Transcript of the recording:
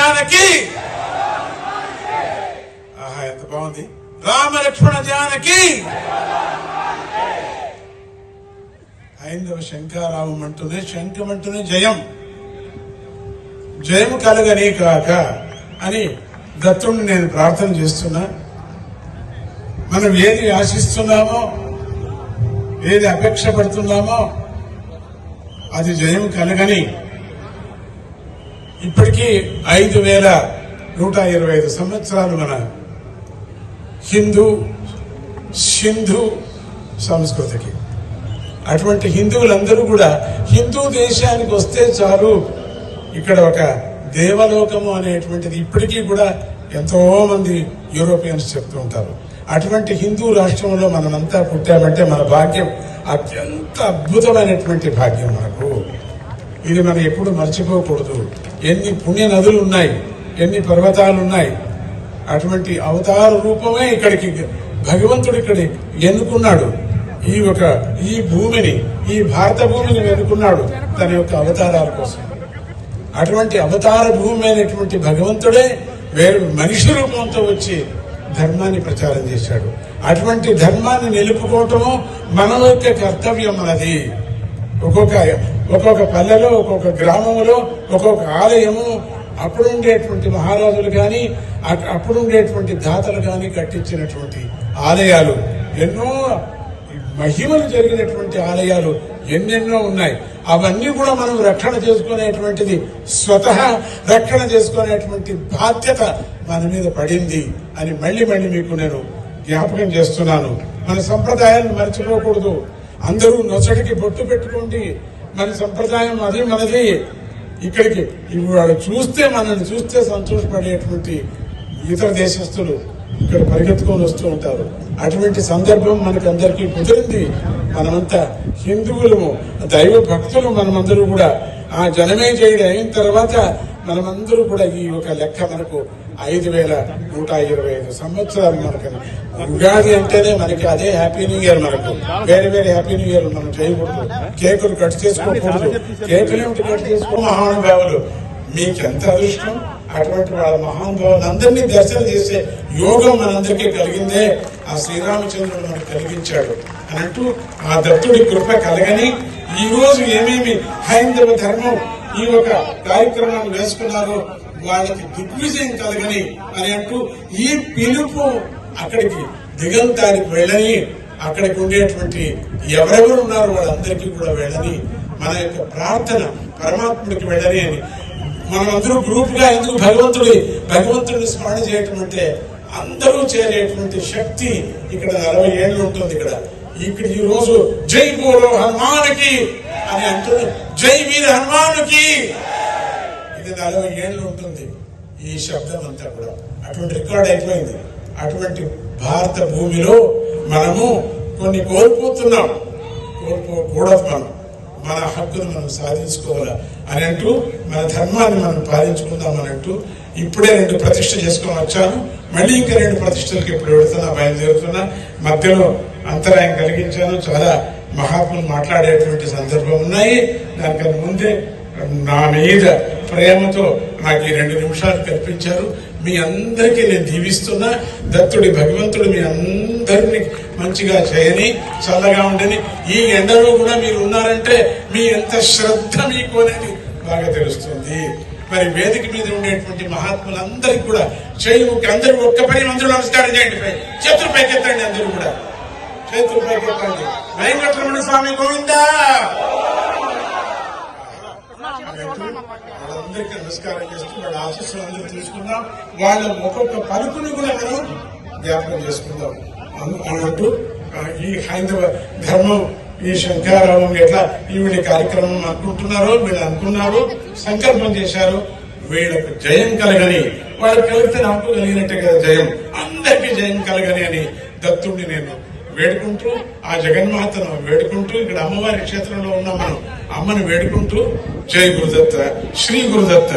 జానకి ఆహా ఎంత బాగుంది. రామ లక్ష్మణ జానకి హైందవ శంఖారావం అంటూనే శంఖం జయం. జయం కలగని కాక అని దత్తుడిని నేను ప్రార్థన చేస్తున్నా. మనం ఏది ఆశిస్తున్నామో ఏది అపేక్ష పడుతున్నామో అది జయం కలగని ఇప్పటికీ ఐదు వేల నూట ఇరవై ఐదు సంవత్సరాలు మన హిందూ సింధు సంస్కృతికి. అటువంటి హిందువులందరూ కూడా హిందూ దేశానికి వస్తే చాలు ఇక్కడ ఒక దేవలోకము అనేటువంటిది ఇప్పటికీ కూడా ఎంతోమంది యూరోపియన్స్ చెప్తూ ఉంటారు. అటువంటి హిందూ రాష్ట్రంలో మనమంతా పుట్టామంటే మన భాగ్యం అత్యంత అద్భుతమైనటువంటి భాగ్యం మనకు. ఇది మనం ఎప్పుడు మర్చిపోకూడదు. ఎన్ని పుణ్య నదులు ఉన్నాయి ఎన్ని పర్వతాలు ఉన్నాయి అటువంటి అవతార రూపమే ఇక్కడికి భగవంతుడు ఇక్కడ ఎన్నుకున్నాడు. ఈ ఒక ఈ భూమిని ఈ భారత భూమిని ఎన్నుకున్నాడు తన యొక్క అవతారాల కోసం. అటువంటి అవతార భూమి అయినటువంటి భగవంతుడే వేరు మనిషి రూపంతో వచ్చి ధర్మాన్ని ప్రచారం చేశాడు. అటువంటి ధర్మాన్ని నిలుపుకోవటము మన యొక్క కర్తవ్యం మనది ఒక్కొక్క ఒక్కొక్క పల్లెలో ఒక్కొక్క గ్రామంలో ఒక్కొక్క ఆలయము అప్పుడుండేటువంటి మహారాజులు కానీ అప్పుడుండేటువంటి దాతలు కానీ కట్టించినటువంటి ఆలయాలు. ఎన్నో మహిమలు జరిగినటువంటి ఆలయాలు ఎన్నెన్నో ఉన్నాయి. అవన్నీ కూడా మనం రక్షణ చేసుకునేటువంటిది స్వతహా రక్షణ చేసుకునేటువంటి బాధ్యత మన మీద పడింది అని మళ్ళీ మళ్ళీ మీకు నేను జ్ఞాపకం చేస్తున్నాను. మన సంప్రదాయాన్ని మర్చిపోకూడదు. అందరూ నొసటికి బొట్టు పెట్టుకోండి. మన సంప్రదాయం అది మనది. ఇక్కడికి ఇప్పుడు వాళ్ళు చూస్తే మనల్ని చూస్తే సంతోషపడేటువంటి ఇతర దేశస్తులు ఇక్కడ పరిగెత్తుకొని వస్తూ ఉంటారు. అటువంటి సందర్భం మనకు అందరికీ కుదిరింది. మనమంతా హిందువులము దైవ భక్తులు మనమందరూ కూడా ఆ జనమే చేయడం అయిన తర్వాత మనమందరూ కూడా ఈ ఒక లెక్క మనకు ఐదు వేల నూట ఇరవై ఐదు సంవత్సరాలు మనకు ఉగాది అంటేనే మనకి అదే హ్యాపీ న్యూ ఇయర్ మనకు. వేరే వేరే హ్యాపీ న్యూ ఇయర్ మనం చేయకూడదు. కేకులు కట్ చేసుకోకూడదు. కేకులు ఏమిటి కట్ చేసుకో? మహానుభావులు. మీకు ఎంత అదృష్టం? అటువంటి వాళ్ళ మహానుభావులు అందరినీ దర్శనం చేసే యోగం మనందరికీ కలిగిందే. ఆ శ్రీరామచంద్రుడు మనకు కలిగించాడు. అని అంటూ ఆ దత్తుడి కృప కలగని ఈ రోజు ఏమేమి హైందవ ధర్మం ఈ ఒక కార్యక్రమాన్ని వేసుకున్నారో వాళ్ళకి దిగ్విజయం కలగని అని అంటూ ఈ పిలుపు అక్కడికి దిగంతానికి వెళ్ళని అక్కడికి ఉండేటువంటి ఎవరెవరు ఉన్నారో వాళ్ళందరికీ కూడా వెళ్ళని మన యొక్క ప్రార్థన పరమాత్ముడికి వెళ్ళని అని మనమందరూ గ్రూప్గా ఎందుకు భగవంతుడి భగవంతుడిని స్మరణ చేయటం అంటే అందరూ చేరేటువంటి శక్తి ఇక్కడ అరవై ఏళ్ళు ఉంటుంది ఇక్కడ. ఇక్కడ ఈ రోజు జై గోరో హనుమానికి అని అంటుంది. జై వీర హనుమానుకి. ఇది నలభై ఏళ్ళు ఉంటుంది. ఈ శబ్దం అంతా కూడా. అటువంటి రికార్డ్ అయిపోయింది. అటువంటి భారత భూమిలో మనము కొన్ని కోల్పోతున్నాం. కోల్పోకూడదు మనం. మన హక్కును మనం సాధించుకోవాలా అని అంటూ మన ధర్మాన్ని మనం పాలించుకుందాం అని అంటూ ఇప్పుడే రెండు ప్రతిష్ట చేసుకొని వచ్చాను. మళ్ళీ ఇంకా రెండు ప్రతిష్టలకు ఇప్పుడు వెళుతున్నా బయలుదేరుతున్నా. మధ్యలో అంతరాయం కలిగించాను. చాలా మహాత్ములు మాట్లాడేటువంటి సందర్భం ఉన్నాయి. దానికన్నా ముందే నా మీద ప్రేమతో నాకు ఈ రెండు నిమిషాలు కల్పించారు. మీ అందరికీ నేను దీవిస్తున్నా. దత్తుడి భగవంతుడు మీ అందరినీ మంచిగా చేయని చల్లగా ఉండని ఈ ఎండలో కూడా మీరు ఉన్నారంటే మీ ఎంత శ్రద్ధ మీకు అనేది బాగా తెలుస్తుంది. మరి వేదిక మీద ఉండేటువంటి మహాత్ములందరికీ కూడా చేయి అందరూ ఒక్క పని అందరూ నమస్కారం చేయండి. పై చేతులు పైకెత్తండి అందరూ కూడా. చేతులు పైకెత్తండి వెంకటరమణ స్వామి గోవిందా! వాళ్ళందరికీ నమస్కారం చేస్తూ వాళ్ళ ఆశీస్సులు అందరూ తీసుకుందాం. వాళ్ళ ఒక్కొక్క పలుకుని కూడా మనం జ్ఞాపకం చేసుకుందాం. అన్నట్టు ఈ హైందవ ధర్మం ఈ శంకారావం ఎట్లా ఈవిడ కార్యక్రమం అనుకుంటున్నారో వీళ్ళు అనుకున్నారు సంకల్పం చేశారు వీళ్ళకు జయం కలగని వాళ్ళకి కలిగితే నాకు కలిగినట్టే కదా జయం. అందరికీ జయం కలగని అని దత్తుడిని నేను వేడుకుంటూ ఆ జగన్మాతను వేడుకుంటూ ఇక్కడ అమ్మవారి క్షేత్రంలో ఉన్న మనం అమ్మను వేడుకుంటూ జై గురుదత్త శ్రీ గురుదత్త.